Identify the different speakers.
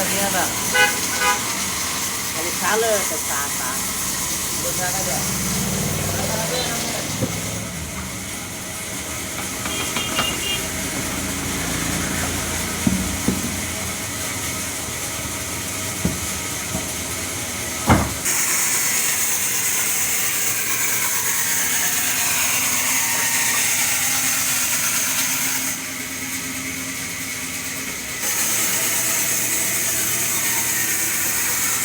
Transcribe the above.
Speaker 1: না
Speaker 2: খালি খালো একটা চা চা
Speaker 1: বসে থাকা যায়